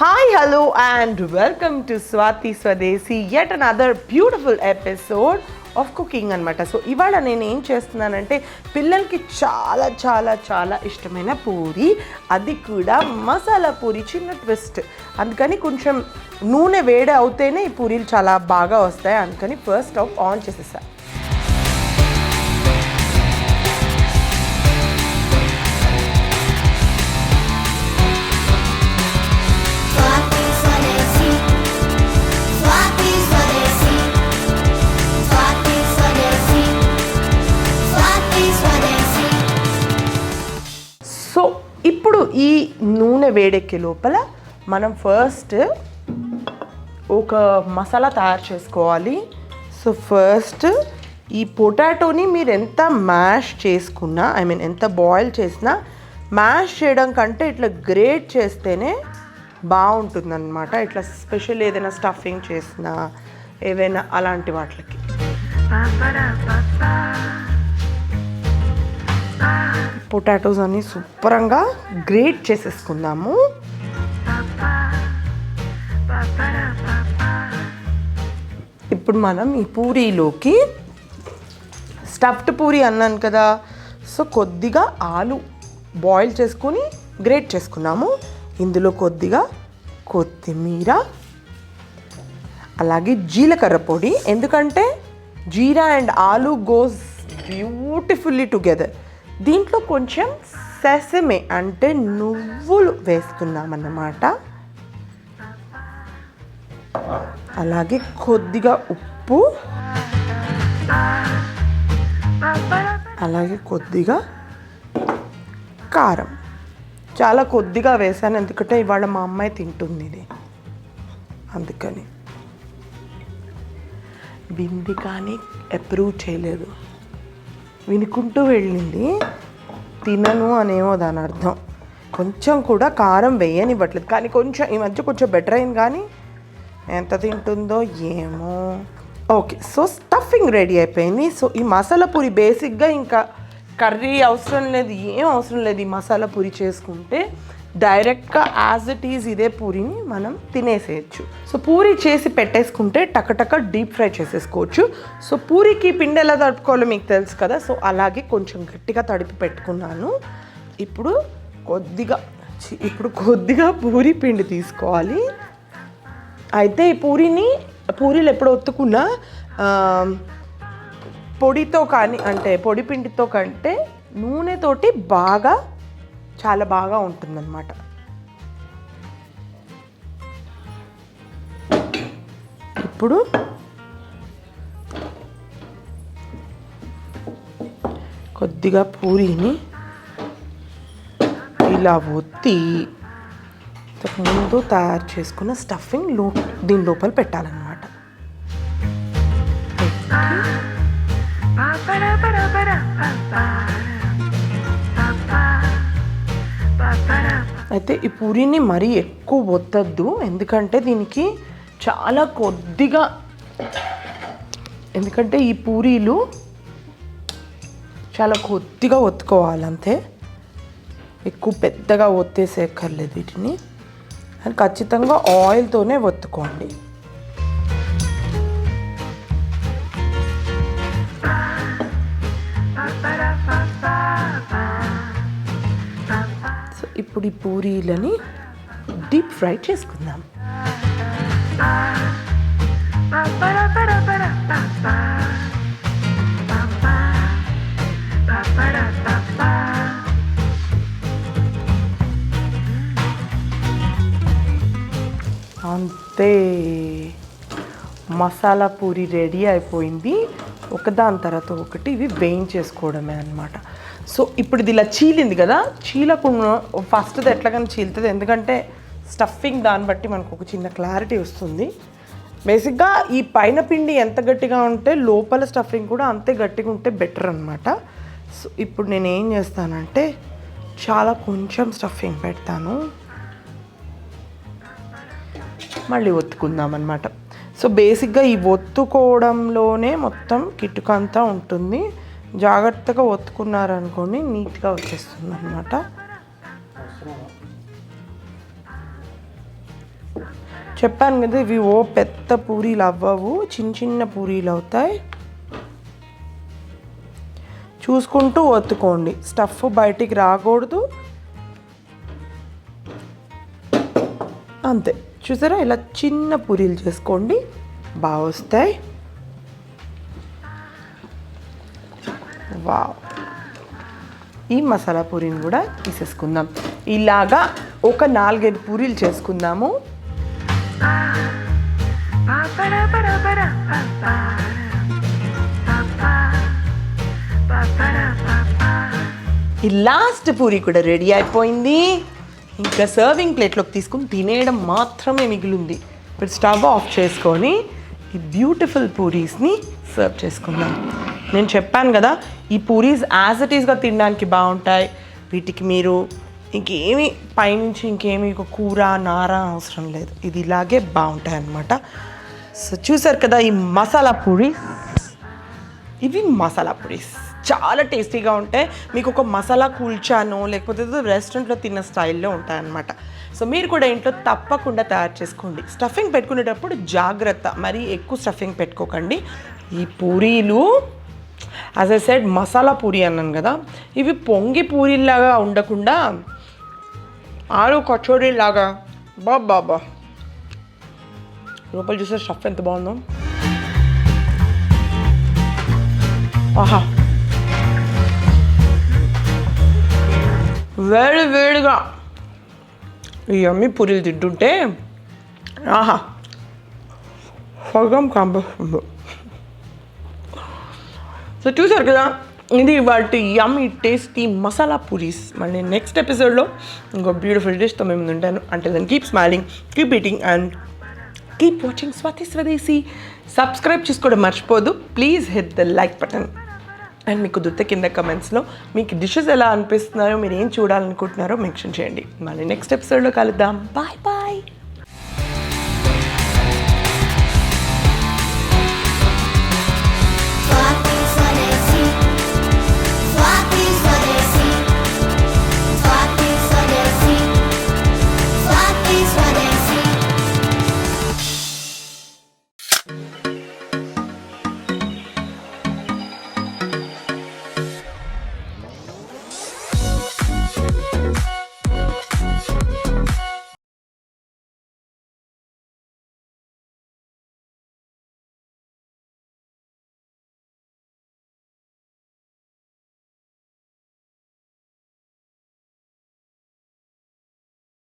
Hi hello and welcome to Swathi Swadeshi yet another beautiful episode of cooking అనమాట so ఇవాళ నేను ఏం చేస్తున్నానంటే పిల్లలకి చాలా చాలా చాలా ఇష్టమైన పూరి. అది కూడా మసాలా పూరి చిన్న ట్విస్ట్ అందుకని కొంచెం నూనె వేడి అవుతేనే ఈ పూరీలు చాలా బాగా వస్తాయి. అందుకని ఫస్ట్ స్టవ్ ఆన్ చేసేసాను ఈ నూనె వేడెక్కే లోపల మనం ఫస్ట్ ఒక మసాలా తయారు చేసుకోవాలి. సో ఫస్ట్ ఈ పొటాటోని మీరు ఎంత మ్యాష్ చేసుకున్నా ఐ మీన్ ఎంత బాయిల్ చేసినా మ్యాష్ చేయడం కంటే ఇట్లా గ్రేట్ చేస్తేనే బాగుంటుందన్నమాట. ఇట్లా స్పెషల్ ఏదైనా స్టఫింగ్ చేసినా ఏవైనా అలాంటి వాటికి పొటాటోస్ అన్ని శుభ్రంగా గ్రేట్ చేసేసుకుందాము. ఇప్పుడు మనం ఈ పూరీలోకి స్టఫ్డ్ పూరి అన్నాను కదా. సో కొద్దిగా ఆలు బాయిల్ చేసుకొని గ్రేట్ చేసుకున్నాము. ఇందులో కొద్దిగా కొత్తిమీర అలాగే జీలకర్ర పొడి. ఎందుకంటే jeera and aloo goes beautifully together. దీంట్లో కొంచెం సెసమే అంటే నువ్వులు వేస్తున్నామన్నమాట. అలాగే కొద్దిగా ఉప్పు. అలాగే కొద్దిగా కారం. చాలా కొద్దిగా వేసాను ఎందుకంటే ఇవాళ మా అమ్మాయి తింటుంది ఇది. అందుకని. బింది కానీ అప్రూవ్ చేయలేదు. వినుకుంటూ వెళ్ళింది. తినను అనేమో దాని అర్థం. కొంచెం కూడా కారం వేయనివ్వట్లేదు. కానీ కొంచెం ఈ మధ్య కొంచెం బెటర్ అయింది కానీ ఎంత తింటుందో ఏమో. ఓకే సో స్టఫింగ్ రెడీ అయిపోయింది. సో ఈ మసాలా పూరి బేసిక్గా ఇంకా కర్రీ అవసరం లేదు ఏం అవసరం లేదు ఈ మసాలా పూరి చేసుకుంటే. డైరెక్ట్గా యాజ్ ఇట్ ఈజ్ ఇదే పూరిని మనం తినేసేయచ్చు. సో పూరి చేసి పెట్టేసుకుంటే టకటక డీప్ ఫ్రై చేసేసుకోవచ్చు. సో పూరికి పిండి ఎలా తడుపుకోవాలో మీకు తెలుసు కదా సో అలాగే కొంచెం గట్టిగా తడిపి పెట్టుకున్నాను. ఇప్పుడు కొద్దిగా ఇప్పుడు కొద్దిగా పూరి పిండి తీసుకోవాలి. అయితే ఈ పూరిని పూరీలు ఎప్పుడు ఒత్తుకున్నా పొడితో కానీ అంటే పొడి పిండితో కంటే నూనెతోటి బాగా చాలా బాగా ఉంటుందన్నమాట. ఇప్పుడు కొద్దిగా పూరీని ఇలా ఒత్తి ముందు తయారు చేసుకున్న స్టఫింగ్లో దీని లోపల పెట్టాలన్నమాట. అయితే ఈ పూరిని మరీ ఎక్కువ వద్దద్దు. ఎందుకంటే దీనికి చాలా కొద్దిగా ఎందుకంటే ఈ పూరీలు చాలా కొద్దిగా ఒత్తుకోవాలి అంతే ఎక్కువ పెద్దగా ఒత్తేసేయక్కర్లేదు వీటిని. అని ఖచ్చితంగా ఆయిల్తోనే ఒత్తుకోండి. సో ఇప్పుడు ఈ పూరీలని డీప్ ఫ్రై చేసుకుందాం. అంతే. మసాలా పూరి రెడీ అయిపోయింది. ఒకదాని తర్వాత ఒకటి ఇవి వేయించేసుకోవడమే అనమాట సో ఇప్పుడు ఇది ఇలా చీలింది కదా చీలకుండా ఫస్ట్ ఎట్లాగని చీలుతుంది. ఎందుకంటే స్టఫింగ్ దాన్ని బట్టి మనకు ఒక చిన్న క్లారిటీ వస్తుంది. బేసిక్గా ఈ పైన పిండి ఎంత గట్టిగా ఉంటే లోపల స్టఫింగ్ కూడా అంతే గట్టిగా ఉంటే బెటర్ అనమాట సో ఇప్పుడు నేను ఏం చేస్తానంటే చాలా కొంచెం స్టఫింగ్ పెడతాను. మళ్ళీ ఒత్తుకుందాం అనమాట సో బేసిక్గా ఈ ఒత్తుకోవడంలోనే మొత్తం కిటుక అంతా ఉంటుంది. జాగ్రత్తగా ఒత్తుకున్నారనుకోండి నీట్గా వచ్చేస్తుంది అనమాట చెప్పాను కదా ఇవి ఓ పెద్ద పూరీలు అవ్వవు చిన్న చిన్న పూరీలు అవుతాయి. చూసుకుంటూ ఒత్తుకోండి. స్టఫ్ బయటికి రాకూడదు. అంతే. చూసారా? ఇలా చిన్న పూరీలు చేసుకోండి బాగా వస్తాయి వావ్. ఈ మసాలా పూరీని కూడా తీసేసుకుందాం. ఇలాగా ఒక నాలుగైదు పూరీలు చేసుకుందాము. ఈ లాస్ట్ పూరి కూడా రెడీ అయిపోయింది. ఇంకా సర్వింగ్ ప్లేట్లోకి తీసుకుని తినేయడం మాత్రమే మిగిలింది. ఇప్పుడు స్టవ్ ఆఫ్ చేసుకొని ఈ బ్యూటిఫుల్ పూరీస్ని సర్వ్ చేసుకుందాం. నేను చెప్పాను కదా ఈ పూరీస్ యాజ్ ఇట్ ఈస్గా తినడానికి బాగుంటాయి. వీటికి మీరు ఇంకేమి పైనుంచి ఇంకేమి ఒక కూర నార అవసరం లేదు. ఇది ఇలాగే బాగుంటాయి అన్నమాట. సో చూసారు కదా ఈ మసాలా పూరి ఇవి మసాలా పూరీస్. చాలా టేస్టీగా ఉంటాయి. మీకు ఒక మసాలా కూల్చానో లేకపోతే రెస్టారెంట్లో తిన్న స్టైల్లో ఉంటాయన్నమాట సో మీరు కూడా ఇంట్లో తప్పకుండా తయారు చేసుకోండి. స్టఫింగ్ పెట్టుకునేటప్పుడు జాగ్రత్త. మరి ఎక్కువ స్టఫింగ్ పెట్టుకోకండి. ఈ పూరీలు as I said masala puri అన్నాను కదా ఇవి పొంగి పూరీలాగా ఉండకుండా ఆలు కచోరీలాగా లాగా బాబా లోపల చూసే స్టఫ్ ఎంత బాగుందో. ఆహా. వేడి వేడిగా ఈ అమ్మి పూరీలు తింటుంటే ఆహా. స్వర్గం కాంపిస్తుంది సో చూసారు కదా? ఇది వాటి యమ్మీ టేస్టీ మసాలా పూరీస్ మళ్ళీ నెక్స్ట్ ఎపిసోడ్లో ఇంకో బ్యూటిఫుల్ డిష్తో మేము ఉంటాను. అంటే దాన్ని keep smiling keep eating and keep watching Swathi Swadeshi subscribe చేసుకోవడం మర్చిపోదు. Please hit the like button and మీకు దుత్త కింద కమెంట్స్లో మీకు డిషెస్ ఎలా అనిపిస్తున్నారో మీరు ఏం చూడాలనుకుంటున్నారో మెన్షన్ చేయండి. మళ్ళీ నెక్స్ట్ ఎపిసోడ్లో కలుద్దాం. Bye bye